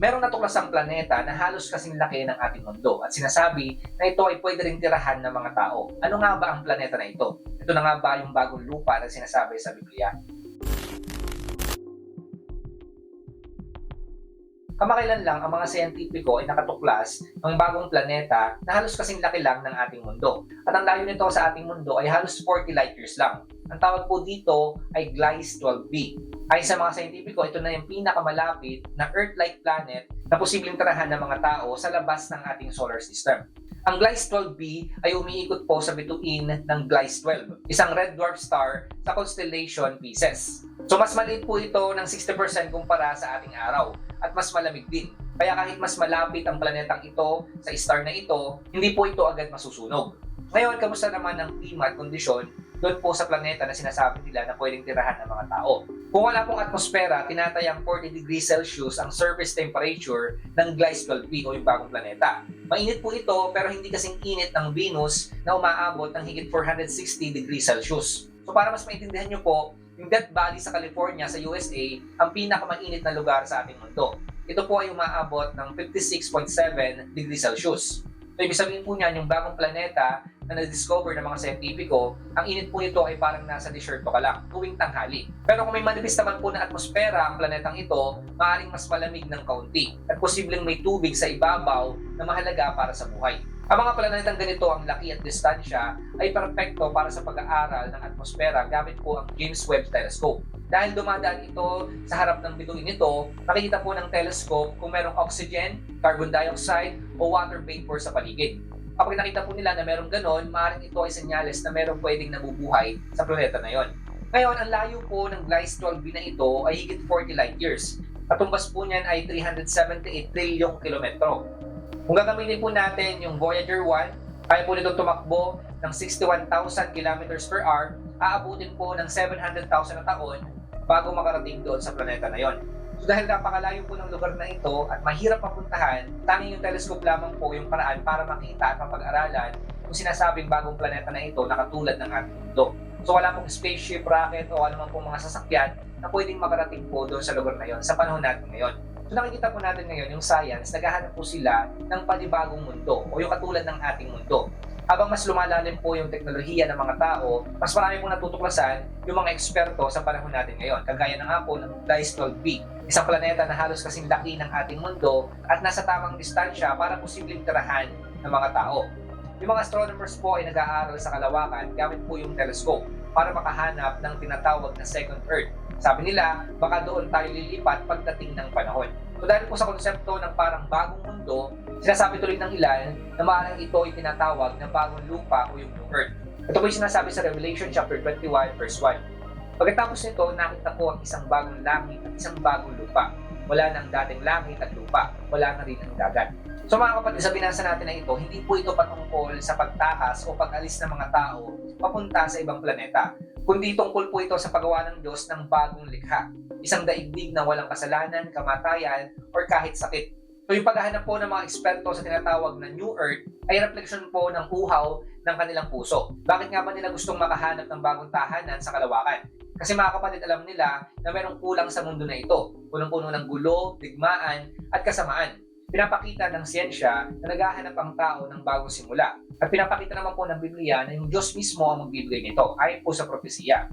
merong natuklasang planeta na halos kasing laki ng ating mundo at sinasabi na ito ay pwede ring tirahan ng mga tao. Ano nga ba ang planeta na ito? Ito na nga ba yung bagong lupa na sinasabi sa Biblia? Kamakailan lang ang mga siyentipiko ay nakatuklas ng bagong planeta na halos kasing laki lang ng ating mundo. At ang layo nito sa ating mundo ay halos 40 light years lang. Ang tawag po dito ay Gliese 12b. Ayon sa mga siyentipiko, ito na yung pinakamalapit na Earth-like planet na posibleng tirahan ng mga tao sa labas ng ating solar system. Ang Gliese 12b ay umiikot po sa bituin ng Gliese 12, isang red dwarf star sa constellation Pisces. So mas maliit po ito ng 60% kumpara sa ating araw at mas malamig din. Kaya kahit mas malapit ang planetang ito sa star na ito, hindi po ito agad masusunog. Ngayon, kamusta naman ang klima at kondisyon doon po sa planeta na sinasabi nila na pwedeng tirahan ng mga tao? Kung wala pong atmosfera, tinatayang 40 degrees Celsius ang surface temperature ng Gliese 12b o yung bagong planeta. Mainit po ito pero hindi kasing init ng Venus na umaabot ng higit 460 degrees Celsius. So para mas maintindihan nyo po, yung Death Valley sa California sa USA ang pinakamainit na lugar sa ating mundo. Ito po ay umaabot ng 56.7 degrees Celsius. So ibig sabihin po niyan, yung bagong planeta na na-discover ng mga scientifico, ang init po nito ay parang nasa desierto ka lang, tuwing tanghali. Pero kung may manipis naman po na atmosfera ang planetang ito, maaaring mas malamig ng kaunti at posibleng may tubig sa ibabaw na mahalaga para sa buhay. Ang mga planetang ganito ang laki at distansya ay perpekto para sa pag-aaral ng atmosfera gamit po ang James Webb Telescope. Dahil dumadaan ito sa harap ng bituin nito, nakikita po ng telescope kung merong oxygen, carbon dioxide, o water vapor sa paligid. Kapag nakita po nila na merong ganon, maaaring ito ay senyales na merong pwedeng nabubuhay sa planeta na yon. Ngayon, ang layo po ng Gliese 12b na ito ay higit 40 light years. Katumbas po niyan ay 378 trilyong kilometro. Kung gagamitin po natin yung Voyager 1, kaya po nito tumakbo ng 61,000 kilometers per hour, aabutin po ng 700,000 na taon bago makarating doon sa planeta na yon. So dahil napakalayo po ng lugar na ito at mahirap mapuntahan, tanging yung telescope lamang po yung paraan para makita at mapag-aralan kung sinasabing bagong planeta na ito na katulad ng ating mundo. So wala pong spaceship, rocket o man pong mga sasakyan na pwedeng makarating po doon sa lugar na yon sa panahon natin ngayon. So nakikita po natin ngayon yung science, naghahanap po sila ng panibagong mundo o yung katulad ng ating mundo. Habang mas lumalalim po yung teknolohiya ng mga tao, mas marami pong natutuklasan yung mga eksperto sa panahon natin ngayon. Kagaya na nga po ng Gliese 12b, isang planeta na halos kasing laki ng ating mundo at nasa tamang distansya para posibleng tirahan ng mga tao. Yung mga astronomers po ay nag-aaral sa kalawakan gamit po yung telescope para makahanap ng tinatawag na second Earth sabi nila, baka doon tayo lilipat pagdating ng panahon. So dahil po sa konsepto ng parang bagong mundo, sinasabi tuloy ng ilan na maaaring ito ay tinatawag na bagong lupa o yung new earth. Ito po yung sinasabi sa Revelation chapter 21 verse 1. Pagkatapos nito, nakita ko ang isang bagong langit at isang bagong lupa. Wala nang dating langit at lupa. Wala na rin ang dagat. So mga kapatid, sa binasa natin na ito, hindi po ito patungkol sa pagtakas o pag-alis ng mga tao papunta sa ibang planeta kundi tungkol po ito sa paggawa ng Diyos ng bagong likha. Isang daigdig na walang kasalanan, kamatayan, or kahit sakit. So yung paghahanap po ng mga eksperto sa tinatawag na New Earth ay refleksyon po ng uhaw ng kanilang puso. Bakit nga ba nila gustong makahanap ng bagong tahanan sa kalawakan? Kasi mga kapatid, alam nila na mayroong kulang sa mundo na ito. Punong-puno ng gulo, digmaan, at kasamaan. Pinapakita ng siyensya na naghahanap ang tao ng bagong simula. At pinapakita naman po ng Biblia na yung Diyos mismo ang magbibigay nito, ayon po sa propesiya.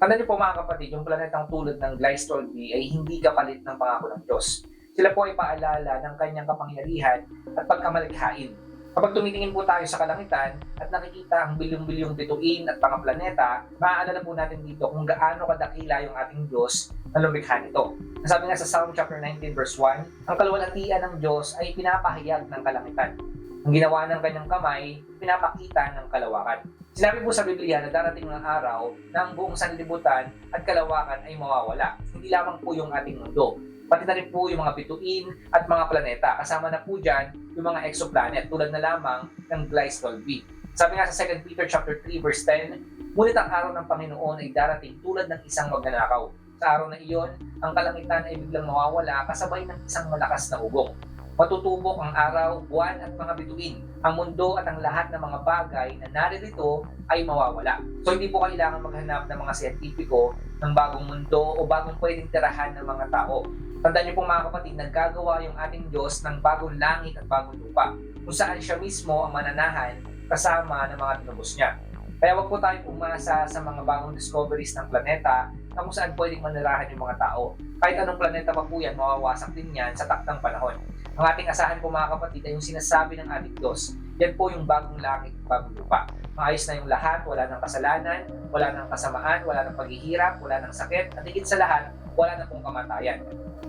Tanda niyo po mga kapatid, yung planetang tulad ng Gliese 12b ay hindi kapalit ng pangako ng Diyos. Sila po ay paalala ng kanyang kapangyarihan at pagkamalikhain. Kapag tumitingin po tayo sa kalangitan at nakikita ang bilyong-bilyong bituin at mga planeta, maaalala po natin dito kung gaano kadakila yung ating Diyos na lumikha nito. Nasabi nga sa Psalm chapter 19 verse 1, ang kalwalatian ng Diyos ay pinapahayag ng kalangitan. Ang ginawa ng kanyang kamay, pinapakita ng kalawakan. Sinabi po sa Biblia na darating ng araw na ang buong sanlibutan at kalawakan ay mawawala. Hindi lamang po yung ating mundo, pati na rin po yung mga bituin at mga planeta. Kasama na po dyan yung mga exoplanet tulad na lamang ng Gliese 12b. Sabi nga sa 2 Peter chapter 3 verse 10, Ngunit ang araw ng Panginoon ay darating tulad ng isang magnanakaw. Sa araw na iyon, ang kalangitan ay biglang mawawala kasabay ng isang malakas na ugong. Matutubok ang araw, buwan at mga bituin. Ang mundo at ang lahat ng mga bagay na naririto ay mawawala. So hindi po kailangan maghanap ng mga siyentipiko ng bagong mundo o bagong pwedeng tirahan ng mga tao. Tandaan niyo po mga kapatid, naggagawa yung ating Diyos ng bagong langit at bagong lupa kung saan siya mismo ang mananahan kasama ng mga tinubos niya. Kaya wag po tayo umasa sa mga bagong discoveries ng planeta na kung saan pwedeng manirahan yung mga tao. Kahit anong planeta pa po yan, mawawasak din yan sa taktang panahon. Ang ating asahan po mga kapatid ay yung sinasabi ng ating Diyos. Yan po yung bagong langit at bagong lupa. Maayos na yung lahat, wala ng kasalanan, wala ng kasamaan, wala ng paghihirap, wala ng sakit, at higit sa lahat, wala na pong kamatayan.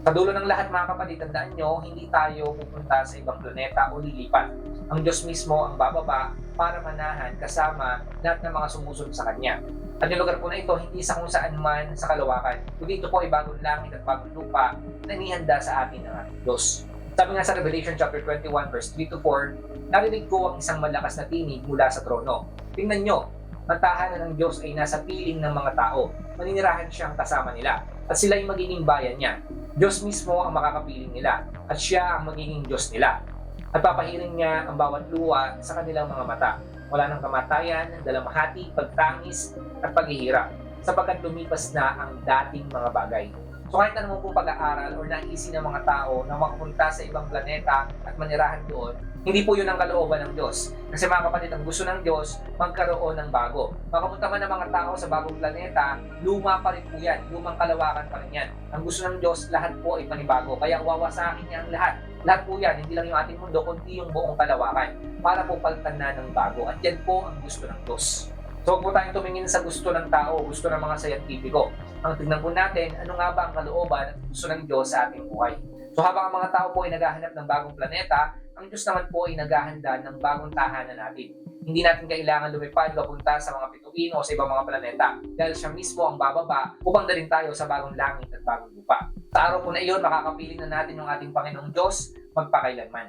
Sa dulo ng lahat mga kapatid, tandaan nyo, hindi tayo pupunta sa ibang planeta o lilipat. Ang Diyos mismo ang bababa para manahan kasama lahat ng mga sumusunod sa Kanya. At yung lugar po na ito, hindi sa kung saan man sa kalawakan, kundi ito po ay bagong langit at bagong lupa na inihanda sa atin ng ating Diyos. Sabi nga sa Revelation chapter 21 verse 3 to 4, narinig ko ang isang malakas na tinig mula sa trono. Tingnan nyo, ang tahanan ng Diyos ay nasa piling ng mga tao. Maninirahan siyang kasama nila at sila ay magiging bayan niya. Diyos mismo ang makakapiling nila at siya ang magiging Diyos nila. At papahirin niya ang bawat luwa sa kanilang mga mata. Wala ng kamatayan, dalamhati, pagtangis at paghihirap sapagkat lumipas na ang dating mga bagay. So kahit anong pong pag-aaral or naisip ng mga tao na makapunta sa ibang planeta at manirahan doon, hindi po yun ang kalooban ng Diyos. Kasi mga kapatid, ang gusto ng Diyos, magkaroon ng bago. Makapunta man ng mga tao sa bagong planeta, luma pa rin po yan. Lumang kalawakan pa rin yan. Ang gusto ng Diyos, lahat po ay panibago. Kaya wawasakin niya ang lahat. Lahat po yan, hindi lang yung ating mundo, kundi yung buong kalawakan. Para po palitan na ng bago. At yan po ang gusto ng Diyos. So huwag po tayong tumingin sa gusto ng tao, gusto ng mga sayantipiko. Ang tignan po natin, ano nga ba ang kalooban at gusto ng Diyos sa ating buhay. So habang ang mga tao po ay naghahanap ng bagong planeta, ang Diyos naman po ay naghahanda ng bagong tahanan natin. Hindi natin kailangan lumipad papunta sa mga pituin o sa ibang mga planeta dahil siya mismo ang bababa upang dalhin tayo sa bagong langit at bagong lupa. Sa araw po na iyon, makakapiling na natin yung ating Panginoong Diyos magpakailanman.